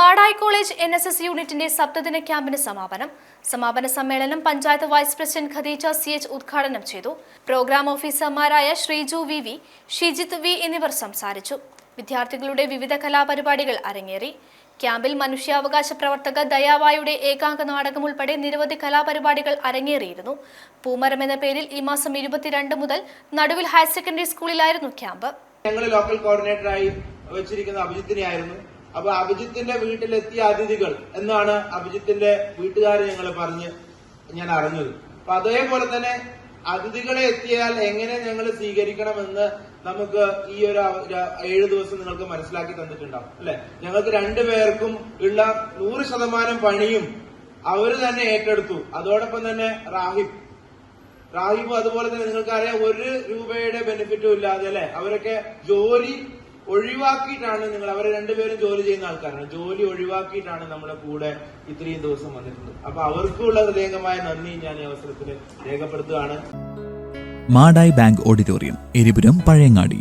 Madayi college N S S യൂണിറ്റിന്റെ സപ്തദിന ക്യാമ്പിന് സമാപനം. സമാപന സമ്മേളനം panchayat vice president Khadeeja C H ഉദ്ഘാടനം ചെയ്തു. പ്രോഗ്രാം ഓഫീസർമാരായ Shreeju V V Shijith V എന്നിവർ സംസാരിച്ചു. വിദ്യാർത്ഥികളുടെ വിവിധ കലാപരിപാടികൾ അരങ്ങേറി. ക്യാമ്പിൽ മനുഷ്യാവകാശ പ്രവർത്തക ദയാവായുടെ ഏകാംഗ നാടകം ഉൾപ്പെടെ നിരവധി കലാപരിപാടികൾ അരങ്ങേറിയിരുന്നു. പൂമരം എന്ന പേരിൽ ഈ മാസം ഇരുപത്തിരണ്ട് മുതൽ നടുവിൽ ഹയർ സെക്കൻഡറി സ്കൂളിലായിരുന്നു ക്യാമ്പ്. ഞങ്ങൾ ലോക്കൽ കോർഡിനേറ്ററായി വെച്ചിരിക്കുന്ന അഭിജിത്തിനെ ആയിരുന്നു അപ്പൊ അഭിജിത്തിന്റെ വീട്ടിലെത്തിയ അതിഥികൾ എന്നാണ് അഭിജിത്തിന്റെ വീട്ടുകാരെ ഞങ്ങൾ പറഞ്ഞ് ഞാൻ അറിഞ്ഞത്. അപ്പൊ അതേപോലെ തന്നെ അതിഥികളെ എത്തിയാൽ എങ്ങനെ ഞങ്ങൾ സ്വീകരിക്കണമെന്ന് നമുക്ക് ഈ ഒരു ഏഴു ദിവസം നിങ്ങൾക്ക് മനസ്സിലാക്കി തന്നിട്ടുണ്ടാവും അല്ലെ? ഞങ്ങൾക്ക് രണ്ടുപേർക്കും ഉള്ള നൂറ് ശതമാനം പണിയും അവർ തന്നെ ഏറ്റെടുത്തു. അതോടൊപ്പം തന്നെ റാഹിബ്. റാഹിബ് അതുപോലെ തന്നെ നിങ്ങൾക്കറിയാം ഒരു രൂപയുടെ ബെനിഫിറ്റും ഇല്ലാതെ അല്ലെ? അവരൊക്കെ ജോലി ഒഴിവാക്കിയിട്ടാണ് നിങ്ങൾ അവരെ രണ്ടുപേരും ജോലി ചെയ്യുന്ന ആൾക്കാരാണ്. ജോലി ഒഴിവാക്കിയിട്ടാണ് നമ്മുടെ കൂടെ ഇത്രയും ദിവസം വന്നിട്ടുണ്ട് അപ്പൊ അവർക്കുള്ള ഹൃദയംഗമായ നന്ദി ഞാൻ ഈ അവസരത്തിൽ രേഖപ്പെടുത്തുകയാണ്. Madayi bank auditorium Eripuram Pazhayangadi.